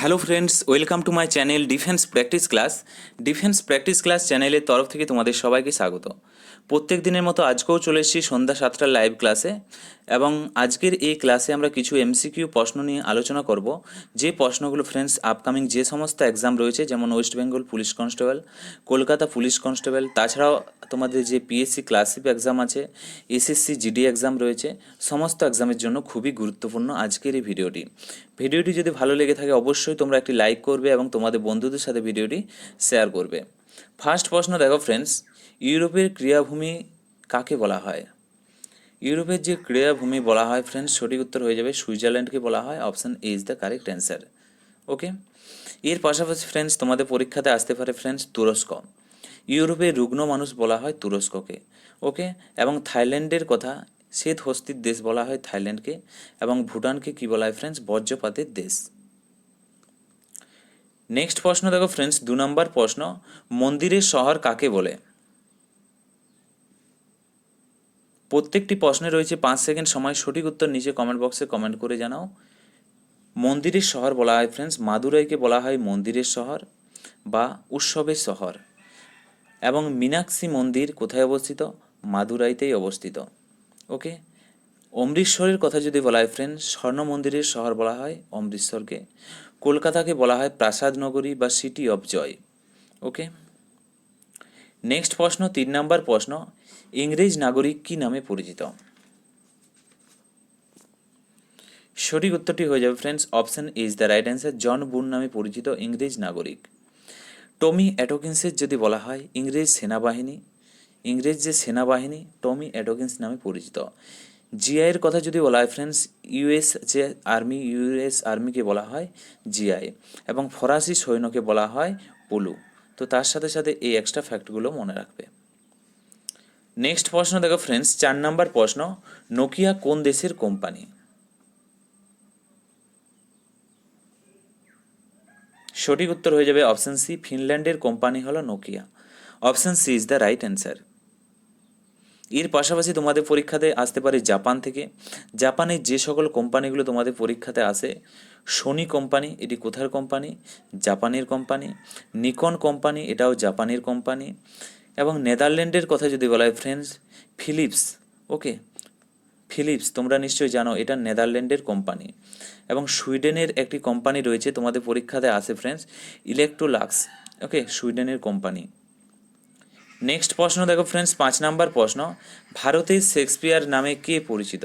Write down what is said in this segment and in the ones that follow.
Hello friends, welcome to my channel defence practice class. Defence practice class চ্যানেলের তরফ থেকে তোমাদের সবাইকে স্বাগত। প্রত্যেক দিনের মতো আজকেও চলে এসেছি সন্ধ্যা সাতটার লাইভ ক্লাসে এবং আজকের এই ক্লাসে আমরা কিছু এমসিকিউ প্রশ্ন নিয়ে আলোচনা করব। যে প্রশ্নগুলো ফ্রেন্ডস আপকামিং যে সমস্ত এক্সাম রয়েছে, যেমন West Bengal police constable Kolkata police constable তাছাড়াও তোমাদের যে পিএসসি ক্লাসিপ এক্সাম আছে এসএসসি জিডি এক্সাম রয়েছে, সমস্ত এক্সামের জন্য খুবই গুরুত্বপূর্ণ আজকের এই ভিডিওটি ভিডিওটি যদি ভালো লেগে থাকে, অবশ্যই তোমরা একটি লাইক করবে এবং তোমাদের বন্ধুদের সাথে ভিডিওটি শেয়ার করবে। ফার্স্ট প্রশ্ন দেখো ফ্রেন্ডস ইউরোপের ক্রীড়াভূমি কাকে বলা হয়? ইউরোপের যে ক্রীড়াভূমি বলা হয় ফ্রেন্ডস সঠিক উত্তর হয়ে যাবে সুইজারল্যান্ডকে বলা হয়। Option A is the correct answer okay এর পাশাপাশি ফ্রেন্ডস তোমাদের পরীক্ষাতে আসতে পারে ফ্রেন্ডস তুরস্ক। ইউরোপের রুগ্ন মানুষ বলা হয় তুরস্ককে। ওকে এবং থাইল্যান্ডের কথা শ্বেত হস্তির দেশ বলা হয় থাইল্যান্ডকে। এবং ভুটানকে কি বলা হয় ফ্রেন্ডস বজ্রপাতের দেশ। নেক্সট প্রশ্ন দেখো ফ্রেন্ডস দু নম্বর প্রশ্ন, মন্দিরের শহর কাকে বলে? প্রত্যেকটি প্রশ্নে রয়েছে পাঁচ সেকেন্ড সময়, সঠিক উত্তর নিচে কমেন্ট বক্সে কমেন্ট করে জানাও। মন্দিরের শহর বলা হয় ফ্রেন্ডস মাদুরাইকে বলা হয় মন্দিরের শহর বা উৎসবের শহর। এবং মীনাক্ষী মন্দির কোথায় অবস্থিত? মাদুরাইতেই অবস্থিত। ওকে অমৃতসরের কথা যদি বলা হয় ফ্রেন্ডস স্বর্ণ মন্দিরের শহর বলা হয় অমৃতসরকে। কলকাতাকে বলা হয় প্রাসাদ নগরী বা city of joy okay next প্রশ্ন, তিন নম্বর প্রশ্ন, ইংরেজ নাগরিক কি নামে পরিচিত? সঠিক উত্তরটি হয়ে যাবে friends option is the right answer John Boon নামে পরিচিত ইংরেজ নাগরিক। টমি অ্যাটোকিন্সের যদি বলা হয়, ইংরেজ সেনাবাহিনী, ইংরেজ যে সেনাবাহিনী, টমি অ্যাটোকিন্স নামে পরিচিত। জিআইয়ের কথা যদি বলা হয় ফ্রেন্ডস ইউএস যে আর্মি ইউএস আর্মিকে বলা হয় জিআই এবং ফরাসি সৈন্যকে বলা হয় পুলু তো তার সাথে সাথে এই এক্সট্রা ফ্যাক্টগুলো মনে রাখবে। নেক্সট প্রশ্ন দেখো ফ্রেন্ডস চার নাম্বার প্রশ্ন নোকিয়া কোন দেশের কোম্পানি সঠিক উত্তর হয়ে যাবে অপশন সি ফিনল্যান্ডের কোম্পানি হলো Nokia option C is the right answer এর পাশাপাশি তোমাদের পরীক্ষাতে আসতে পারে জাপান থেকে। জাপানের যে সকল কোম্পানিগুলো তোমাদের পরীক্ষাতে আসে সোনি কোম্পানি, এটি কোথার কোম্পানি? জাপানের কোম্পানি। নিকন কোম্পানি, এটাও জাপানের কোম্পানি। এবং নেদারল্যান্ডের কথা যদি বলা হয় ফ্রেন্ডস ফিলিপস ওকে ফিলিপস তোমরা নিশ্চয়ই জানো, এটা নেদারল্যান্ডের কোম্পানি। এবং সুইডেনের একটি কোম্পানি রয়েছে, তোমাদের পরীক্ষাতে আসে ফ্রেন্ডস ইলেকট্রোলাক্স ওকে সুইডেনের কোম্পানি। নেক্সট প্রশ্ন দেখো ফ্রেন্ডস পাঁচ নাম্বার প্রশ্ন ভারতের শেক্সপিয়ার নামে কে পরিচিত?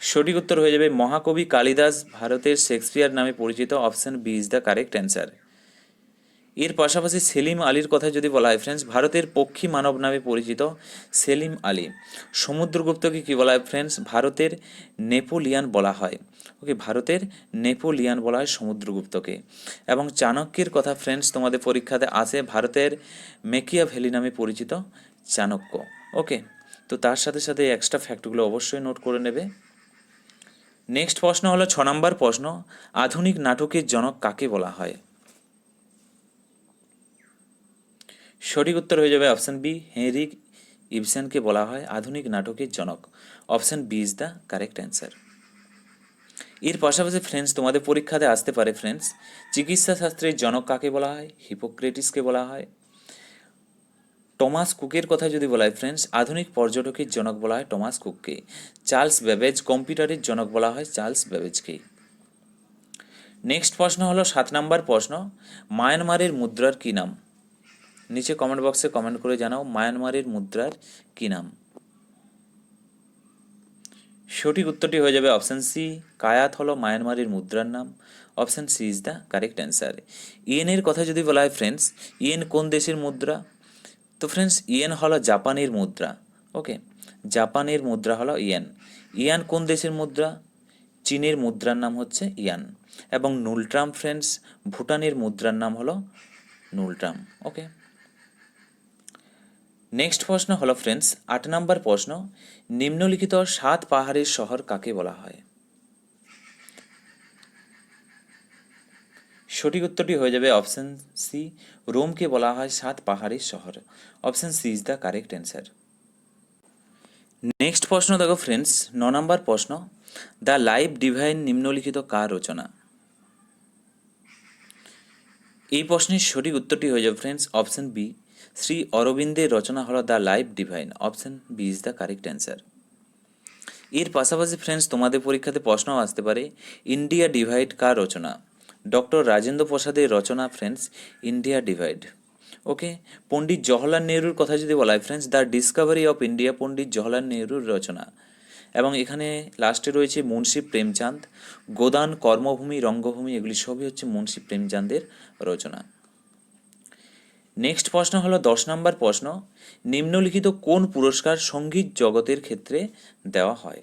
সঠিক উত্তর হয়ে যাবে মহাকবি কালিদাস, ভারতের শেক্সপিয়ার নামে পরিচিত option B is the correct answer এর পাশাপাশি সেলিম আলীর কথা যদি বলা হয় ফ্রেন্ডস ভারতের পক্ষী মানব নামে পরিচিত সেলিম আলী। সমুদ্রগুপ্তকে কি বলা হয় ফ্রেন্ডস ভারতের নেপোলিয়ান বলা হয়। ওকে ভারতের নেপোলিয়ান বলা হয় সমুদ্রগুপ্তকে। এবং চাণক্যের কথা ফ্রেন্ডস তোমাদের পরীক্ষাতে আসে ভারতের মেকিয়া ভ্যালি নামে পরিচিত চাণক্য। ওকে তো তার সাথে সাথে এক্সট্রা ফ্যাক্টগুলো অবশ্যই নোট করে নেবে। নেক্সট প্রশ্ন হলো, ছ নম্বর প্রশ্ন, আধুনিক নাটকের জনক কাকে বলা হয়? সঠিক উত্তর হয়ে যাবে অপশান বি হেনরিক ইবসেনকে বলা হয় আধুনিক নাটকের জনক। Option B is the correct answer. এর পাশাপাশি ফ্রেন্ডস তোমাদের পরীক্ষাতে আসতে পারে ফ্রেন্ডস চিকিৎসা শাস্ত্রের জনক কাকে বলা হয়? হিপোক্রেটিসকে বলা হয়। টমাস কুকের কথা যদি বলা হয় ফ্রেন্ডস আধুনিক পর্যটকের জনক বলা হয় টমাস কুককে। চার্লস ব্যাবেজ কম্পিউটারের জনক বলা হয় চার্লস বেবেজকে নেক্সট প্রশ্ন হলো সাত নাম্বার প্রশ্ন, মায়ানমারের মুদ্রার কী নাম? নিচে কমেন্ট বক্সে কমেন্ট করে জানাও মায়ানমারের মুদ্রার কী নাম। সঠিক উত্তরটি হয়ে যাবে অপশান সি কায়াত হলো মায়ানমারের মুদ্রার নাম। Option C is the correct answer ইয়েনের কথা যদি বলা হয় ফ্রেন্ডস ইয়েন কোন দেশের মুদ্রা? তো ফ্রেন্ডস ইয়েন হলো জাপানের মুদ্রা ওকে জাপানের মুদ্রা হলো ইয়েন ইয়ান কোন দেশের মুদ্রা? চীনের মুদ্রার নাম হচ্ছে ইয়ান এবং নুলট্রাম ফ্রেন্ডস ভুটানের মুদ্রার নাম হলো নুলট্রাম ওকে নেক্সট প্রশ্ন হলো ফ্রেন্ডস আট নাম্বার প্রশ্ন, নিম্নলিখিত সাত পাহাড়ের শহর কাকে বলা হয়? সঠিক উত্তরটি হয়ে যাবে অপশন সি রোমকে বলা হয় সাত পাহাড়ের শহর। Option C is the correct answer next প্রশ্ন দেখো ফ্রেন্ডস ন নম্বর প্রশ্ন দ্য লাইফ ডিভাইন নিম্নলিখিত কার রচনা? এই প্রশ্নের সঠিক উত্তরটি হয়ে যাবে ফ্রেন্ডস অপশন বি শ্রী অরবিন্দের রচনা হলো the life divine, option B is the correct answer এর পাশাপাশি ফ্রেন্ডস তোমাদের পরীক্ষাতে প্রশ্নও আসতে পারে ইন্ডিয়া ডিভাইড কার রচনা? ডক্টর রাজেন্দ্র প্রসাদের রচনা friends India divide okay Pandit Jawaharlal নেহরুর কথা যদি বলা হয় friends the discovery of India Pandit Jawaharlal নেহরুর রচনা। এবং এখানে লাস্টে রয়েছে মুন্সি প্রেমচাঁদ, গোদান, কর্মভূমি, রঙ্গভূমি, এগুলি সবই হচ্ছে মুন্সি প্রেমচাঁদের রচনা। নেক্সট প্রশ্ন হলো দশ নম্বর প্রশ্ন, নিম্নলিখিত কোন পুরস্কার সংগীত জগতের ক্ষেত্রে দেওয়া হয়?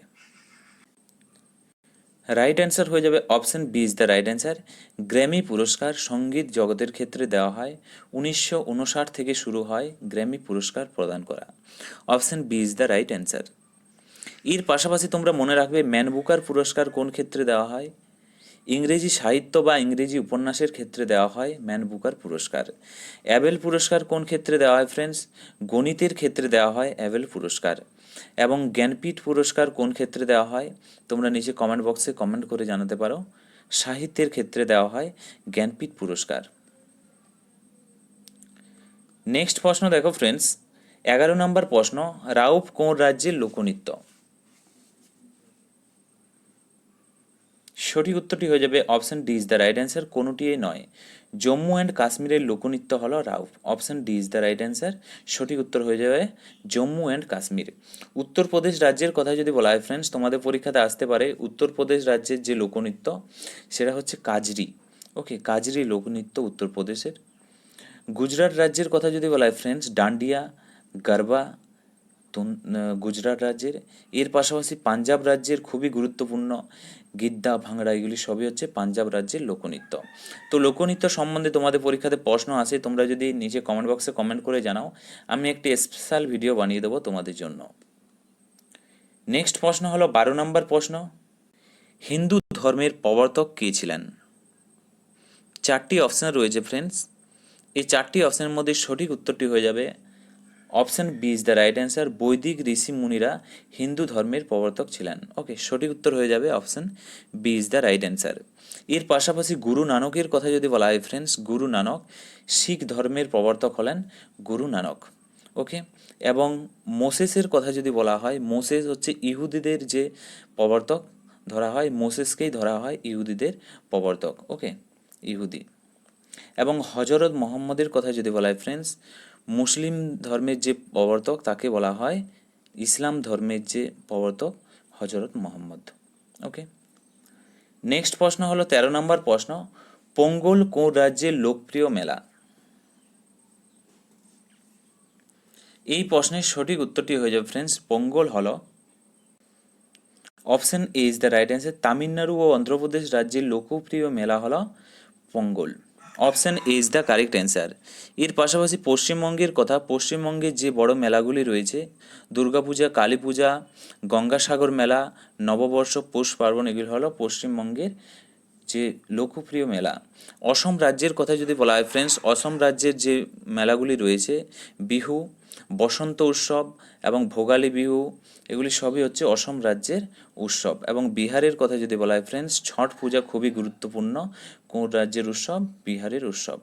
রাইট অ্যান্সার হয়ে যাবে option B is the right answer Grammy পুরস্কার সংগীত জগতের ক্ষেত্রে দেওয়া হয়। উনিশশো উনষাট থেকে শুরু হয় গ্র্যামি পুরস্কার প্রদান করা। Option B is the right answer এর পাশাপাশি তোমরা মনে রাখবে ম্যান বুকার পুরস্কার কোন ক্ষেত্রে দেওয়া হয়? ইংরেজি সাহিত্য বা ইংরেজি উপন্যাসের ক্ষেত্রে দেওয়া হয় ম্যান বুকার পুরস্কার। অ্যাবেল পুরস্কার কোন ক্ষেত্রে দেওয়া হয় ফ্রেন্ডস? গণিতের ক্ষেত্রে দেওয়া হয় অ্যাবেল পুরস্কার। এবং জ্ঞানপীঠ পুরস্কার কোন ক্ষেত্রে দেওয়া হয়? তোমরা নিচে কমেন্ট বক্সে কমেন্ট করে জানাতে পারো। সাহিত্যের ক্ষেত্রে দেওয়া হয় জ্ঞানপীঠ পুরস্কার। নেক্সট প্রশ্ন দেখো ফ্রেন্ডস। এগারো নম্বর প্রশ্ন, রাউফ কোন রাজ্যের লোকনৃত্য? সঠিক উত্তরটি হয়ে যাবে option D is the right answer, কোনোটিই নয়। জম্মু অ্যান্ড কাশ্মীরের লোকনৃত্য হলো Rauf. Option D is the right answer, সঠিক উত্তর হয়ে যাবে জম্মু অ্যান্ড কাশ্মীর। উত্তরপ্রদেশ রাজ্যের কথা যদি বলা হয় ফ্রেন্ডস তোমাদের পরীক্ষাতে আসতে পারে উত্তরপ্রদেশ রাজ্যের যে লোকনৃত্য, সেটা হচ্ছে কাজরি। ওকে, কাজরি লোকনৃত্য উত্তরপ্রদেশের। গুজরাট রাজ্যের কথা যদি বলা হয় ফ্রেন্ডস ডান্ডিয়া, গারবা গুজরাট রাজ্যের। এর পাশাপাশি পাঞ্জাব রাজ্যের খুবই গুরুত্বপূর্ণ গিদ্দা ভাংড়া এগুলি সবই হচ্ছে পাঞ্জাব রাজ্যের লোকনৃত্য। তো লোকনৃত্য সম্বন্ধে তোমাদের পরীক্ষাতে প্রশ্ন আসে তোমরা যদি নিচে কমেন্ট বক্সে কমেন্ট করে জানাও, আমি একটি স্পেশাল ভিডিও বানিয়ে দেবো তোমাদের জন্য। নেক্সট প্রশ্ন হলো বারো নম্বর প্রশ্ন। হিন্দু ধর্মের প্রবর্তক কে ছিলেন? চারটি অপশন রয়েছে ফ্রেন্ডস এই চারটি অপশনের মধ্যে সঠিক উত্তরটি হয়ে যাবে option B is the right answer. বৈদিক ঋষি মুনিরা হিন্দু ধর্মের প্রবর্তক ছিলেন। ওকে, সঠিক উত্তর হয়ে যাবে option B is the right answer. এর পাশাপাশি গুরু নানকের কথা যদি বলা হয় ফ্রেন্ডস গুরু নানক শিখ ধর্মের প্রবর্তক হলেন গুরু নানক। ওকে, এবং মোসেসের কথা যদি বলা হয়, মোসেস হচ্ছে ইহুদিদের যে প্রবর্তক ধরা হয়, মোসেসকেই ধরা হয় ইহুদিদের প্রবর্তক। ওকে, ইহুদি। এবং হজরত মোহাম্মদের কথা যদি বলা হয় ফ্রেন্ডস মুসলিম ধর্মের যে প্রবর্তক তাকে বলা হয় ইসলাম ধর্মের যে প্রবর্তক হজরত মোহাম্মদ। ওকে নেক্সট প্রশ্ন হলো তেরো নম্বর প্রশ্ন, পোঙ্গল কোন রাজ্যের লোকপ্রিয় মেলা? এই প্রশ্নের সঠিক উত্তরটি হয়ে যাবে ফ্রেন্ডস পোঙ্গল হল option A is the right answer Tamil Nadu ও অন্ধ্রপ্রদেশ রাজ্যের লোকপ্রিয় মেলা হল Pongal. Option A is the correct answer এর পাশাপাশি পশ্চিমবঙ্গের কথা, পশ্চিমবঙ্গের যে বড় মেলাগুলি রয়েছে, দুর্গাপূজা কালী পূজা গঙ্গাসাগর মেলা, নববর্ষ, পৌষ পার্বণ, এগুলি হলো পশ্চিমবঙ্গের যে লোকপ্রিয় মেলা। অসম রাজ্যের কথা যদি বলা হয় ফ্রেন্ডস অসম রাজ্যের যে মেলাগুলি রয়েছে, বিহু বসন্ত উৎসব এবং ভোগালী বিহু, এগুলি সবই হচ্ছে অসম রাজ্যের উৎসব। এবং বিহারের কথা যদি বলা হয় ফ্রেন্ডস ছট পূজা খুবই গুরুত্বপূর্ণ। কোন রাজ্যের উৎসব? বিহারের উৎসব।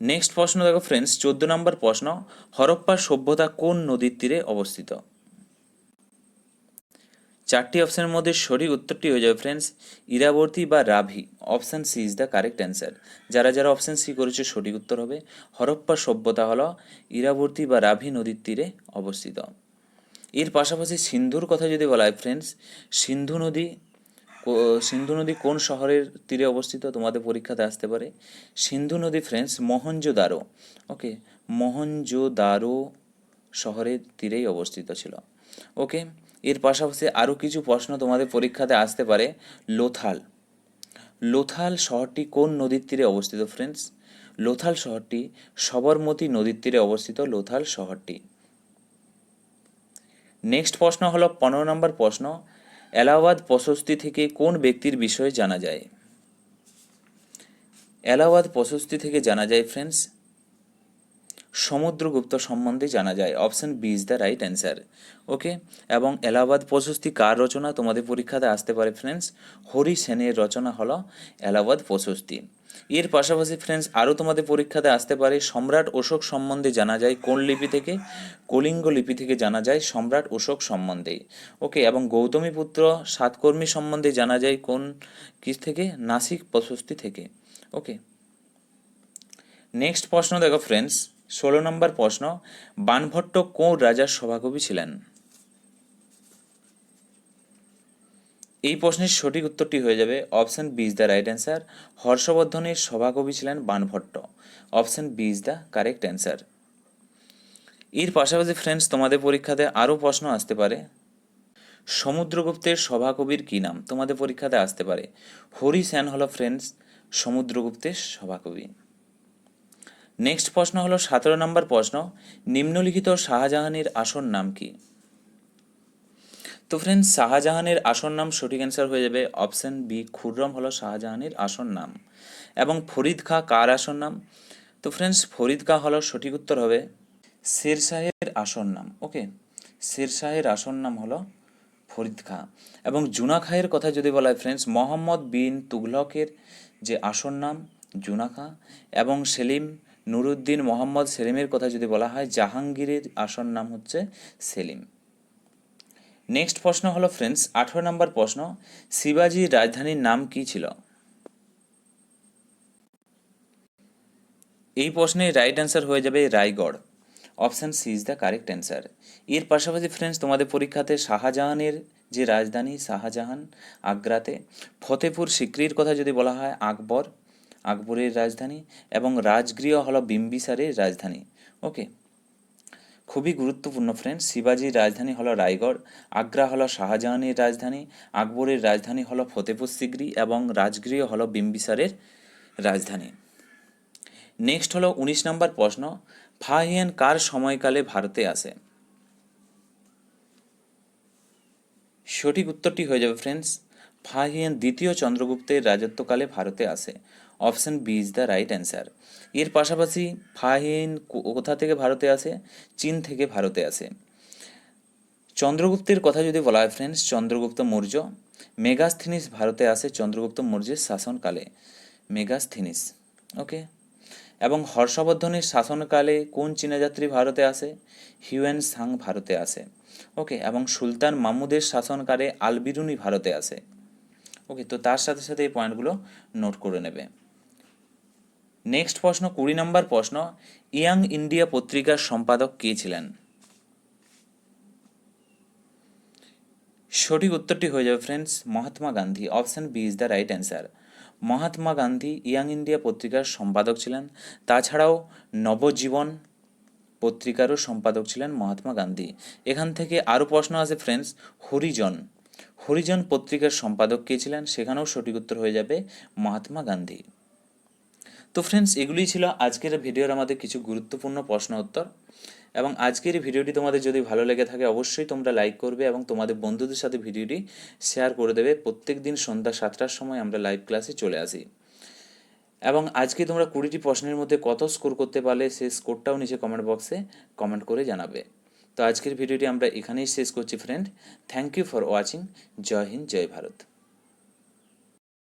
নেক্সট প্রশ্ন দেখো ফ্রেন্ডস চোদ্দ নম্বর প্রশ্ন, হরপ্পা সভ্যতা কোন নদীর তীরে অবস্থিত? চারটি অপশনের মধ্যে সঠিক উত্তরটি হয়ে যাবে ফ্রেন্ডস ইরাবর্তী বা Ravi. Option C is the correct answer যারা যারা অপশান সি করেছে, সঠিক উত্তর হবে হরপ্পা সভ্যতা হলো ইরাবর্তী বা রাভি নদীর তীরে অবস্থিত। এর পাশাপাশি সিন্ধুর কথা যদি বলা হয় ফ্রেন্ডস সিন্ধু নদী সিন্ধু নদী কোন শহরের তীরে অবস্থিত তোমাদের পরীক্ষাতে আসতে পারে। সিন্ধু নদী ফ্রেন্ডস মোহনজোদারো ওকে মোহনজোদারো শহরের তীরেই অবস্থিত ছিল। ওকে এর পাশাপাশি আরও কিছু প্রশ্ন তোমাদের পরীক্ষাতে আসতে পারে। লোথাল। লোথাল শহরটি কোন নদীর তীরে অবস্থিত ফ্রেন্ডস লোথাল শহরটি সবরমতী নদীর তীরে অবস্থিত, লোথাল শহরটি। নেক্সট প্রশ্ন হলো পনেরো নম্বর প্রশ্ন, এলাহাবাদ প্রশস্তি থেকে কোন ব্যক্তির বিষয়ে জানা যায়? এলাহাবাদ প্রশস্তি থেকে জানা যায় ফ্রেন্ডস সমুদ্রগুপ্ত সম্বন্ধে জানা যায়। Option B is the right answer okay এবং এলাহাবাদ প্রশস্তি কার রচনা? তোমাদের পরীক্ষাতে আসতে পারে ফ্রেন্ডস হরি সেনের রচনা হলো এলাহাবাদ প্রশস্তি। এর পাশাপাশি ফ্রেন্ডস আরও তোমাদের পরীক্ষাতে আসতে পারে সম্রাট অশোক সম্বন্ধে জানা যায় কোন লিপি থেকে? কলিঙ্গ লিপি থেকে জানা যায় সম্রাট অশোক সম্বন্ধে। ওকে এবং গৌতমী পুত্র সাতকর্মী সম্বন্ধে জানা যায় কোন কি থেকে? নাসিক প্রশস্তি থেকে। ওকে নেক্সট প্রশ্ন দেখো ফ্রেন্ডস ষোলো নম্বর প্রশ্ন, বানভট্ট কোন রাজার সভাকবি ছিলেন? এই প্রশ্নের সঠিক উত্তরটি হয়ে যাবে option B is the right answer. হর্ষবর্ধনের সভাকবি ছিলেন Banabhatta. Option B is the correct answer. এর পাশাপাশি ফ্রেন্ডস তোমাদের পরীক্ষাতে আরও প্রশ্ন আসতে পারে। সমুদ্রগুপ্তের সভাকবির কী নাম? তোমাদের পরীক্ষাতে আসতে পারে। হরি সেন হলো ফ্রেন্ডস সমুদ্রগুপ্তের সভাকবি। নেক্সট প্রশ্ন হলো সতেরো নম্বর প্রশ্ন, নিম্নলিখিত শাহজাহানের আসল নাম কি? তো ফ্রেন্ডস শাহজাহানের আসল নাম সঠিক অ্যান্সার হয়ে যাবে অপশন বি খুররম হলো শাহজাহানের আসল নাম। এবং ফরিদ খাঁ কার আসল নাম? তো ফ্রেন্ডস ফরিদ খাঁ হলো সঠিক উত্তর হবে শের শাহের আসল নাম ওকে শের শাহের আসল নাম হলো ফরিদ খাঁ। এবং জুনা খাঁয়ের কথা যদি বলা হয় ফ্রেন্ডস মোহাম্মদ বিন তুঘলকের যে আসল নাম, জুনা খাঁ এবং সেলিম নুরুদ্দিন মোহাম্মদ সেলিমের কথা যদি বলা হয়, জাহাঙ্গীরের আসল নাম হচ্ছে সেলিম। নেক্সট প্রশ্ন হলো ফ্রেন্ডস আঠেরো নম্বর প্রশ্ন, শিবাজির রাজধানীর নাম কি ছিল? এই প্রশ্নের রাইট অ্যান্সার হয়ে যাবে Raigad. Option C is the correct answer এর পাশাপাশি ফ্রেন্ডস তোমাদের পরীক্ষাতে শাহজাহানের যে রাজধানী, শাহজাহান আগ্রাতে, ফতেপুর সিক্রির কথা যদি বলা হয়, আকবর আকবরের রাজধানী এবং রাজগৃহ হলো বিম্বিসারের রাজধানী। ওকে? খুবই গুরুত্বপূর্ণ ফ্রেন্ডস শিবাজির রাজধানী হলো রায়গড়, আগ্রা হলো শাহজাহানের রাজধানী, আকবরের রাজধানী হলো ফতেপুর সিক্রি এবং রাজগৃহ হলো বিম্বিসারের রাজধানী। নেক্সট হলো উনিশ নম্বর প্রশ্ন, ফাহিয়ান কার সময়কালে ভারতে আসে? সঠিক উত্তরটি হয়ে যাবে ফ্রেন্ডস ফাহিয়ান দ্বিতীয় চন্দ্রগুপ্তের রাজত্বকালে ভারতে আসে। Option B is the right answer. এর পাশাপাশি ফাহিয়ান কোথা থেকে ভারতে আসে চীন থেকে ভারতে আসে চন্দ্রগুপ্তের কথা যদি বলা হয় ফ্রেন্ডস চন্দ্রগুপ্ত মৌর্য। মেগাস্থিনিস ভারতে আসে চন্দ্রগুপ্ত মৌর্যের শাসনকালে। মেগাস্থিনিস ওকে এবং হর্ষবর্ধনের শাসনকালে কোন চীনা যাত্রী ভারতে আসে হিউয়েন সাং ভারতে আসে ওকে এবং সুলতান মাহমুদের শাসনকালে আলবিরুনি ভারতে আসে ওকে তো তার সাথে সাথে এই পয়েন্টগুলো নোট করে নেবে। নেক্সট প্রশ্ন, কুড়ি নম্বর প্রশ্ন, ইয়াং ইন্ডিয়া পত্রিকার সম্পাদক কে ছিলেন? সঠিক উত্তরটি হয়ে যাবে friends Mahatma Gandhi. Option B is the right answer Mahatma Gandhi Young India পত্রিকার সম্পাদক ছিলেন। তাছাড়াও নবজীবন পত্রিকারও সম্পাদক ছিলেন মহাত্মা গান্ধী। এখান থেকে আরও প্রশ্ন আছে ফ্রেন্ডস হরিজন। হরিজন পত্রিকার সম্পাদক কে ছিলেন? সেখানেও সঠিক উত্তর হয়ে যাবে মহাত্মা গান্ধী। তো ফ্রেন্ডস এগুলোই ছিল আজকের ভিডিওর আমাদের কিছু গুরুত্বপূর্ণ প্রশ্ন উত্তর। এবং আজকের ভিডিওটি তোমাদের যদি ভালো লেগে থাকে, অবশ্যই তোমরা লাইক করবে এবং তোমাদের বন্ধুদের সাথে ভিডিওটি শেয়ার করে দেবে। প্রত্যেক দিন সন্ধ্যা সাতটার সময় আমরা লাইভ ক্লাসে চলে আসি। এবং আজকে তোমরা কুড়িটি প্রশ্নের মধ্যে কত স্কোর করতে পারলে, সেই স্কোরটাও নিচে কমেন্ট বক্সে কমেন্ট করে জানাবে। তো আজকের ভিডিওটি আমরা এখানেই শেষ করছি friend thank you for watching Jai Hind, Jai Bharat.